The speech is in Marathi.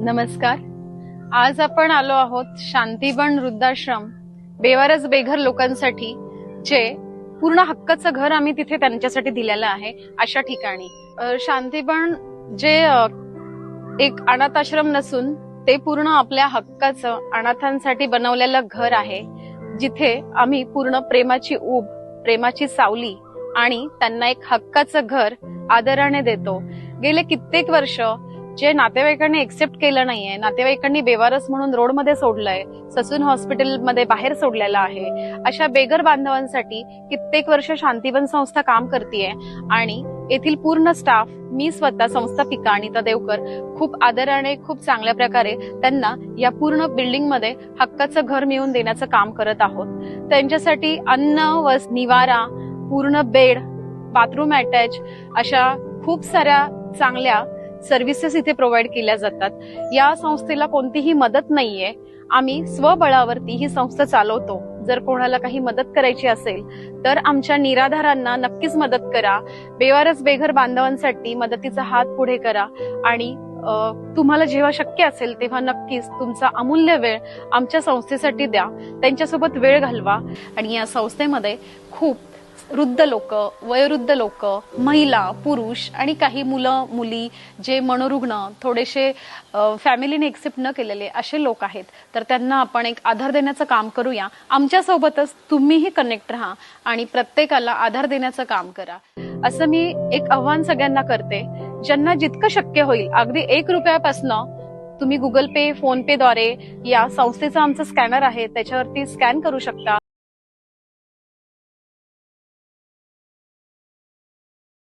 नमस्कार. आज आपण आलो आहोत शांतीवन वृद्धाश्रम बेवारस बेघर लोकांसाठी जे पूर्ण हक्काचं घर आम्ही तिथे त्यांच्यासाठी दिलेलं आहे अशा ठिकाणी. शांतीवन जे एक अनाथ आश्रम नसून ते पूर्ण आपल्या हक्काचं अनाथांसाठी बनवलेलं घर आहे जिथे आम्ही पूर्ण प्रेमाची ऊब प्रेमाची सावली आणि त्यांना एक हक्काचं घर आदराने देतो. गेले कित्येक वर्ष जे नातेवाईकांनी एक्सेप्ट केलं नाहीये नातेवाईकांनी बेवारस म्हणून रोडमध्ये सोडलंय ससून हॉस्पिटलमध्ये बाहेर सोडलेलं आहे अशा बेघर बांधवांसाठी कित्येक वर्ष शांतीवन संस्था काम करते आणि येथील पूर्ण स्टाफ मी स्वतः संस्थापिका अनिता देवकर खूप आदराने खूप चांगल्या प्रकारे त्यांना या पूर्ण बिल्डिंगमध्ये हक्काचं घर मिळवून देण्याचं काम करत आहोत. त्यांच्यासाठी अन्न व निवारा पूर्ण बेड बाथरूम अटॅच अशा खूप साऱ्या चांगल्या सर्व्हिसेस इथे प्रोव्हाइड केल्या जातात. या संस्थेला कोणतीही मदत नाहीये. आम्ही स्वबळावरती ही संस्था चालवतो. जर कोणाला काही मदत करायची असेल तर आमच्या निराधारांना नक्कीच मदत करा. बेवारस बेघर बांधवांसाठी मदतीचा हात पुढे करा. आणि तुम्हाला जेव्हा शक्य असेल तेव्हा नक्कीच तुमचा अमूल्य वेळ आमच्या संस्थेसाठी द्या. त्यांच्यासोबत वेळ घालवा. आणि या संस्थेमध्ये खूप वृद्ध लोक वयोवृद्ध लोक महिला पुरुष आणि काही मुलं मुली जे मनोरुग्ण थोडेसे फॅमिलीने एक्सेप्ट न केलेले असे लोक आहेत. तर त्यांना आपण एक आधार देण्याचं काम करूया. आमच्यासोबतच तुम्हीही कनेक्ट राहा आणि प्रत्येकाला आधार देण्याचं काम करा. असं मी एक आव्हान सगळ्यांना करते. ज्यांना जितकं शक्य होईल अगदी एक रुपयापासनं तुम्ही गुगल पे फोन पे द्वारे या संस्थेचा आमचा स्कॅनर आहे त्याच्यावरती स्कॅन करू शकता.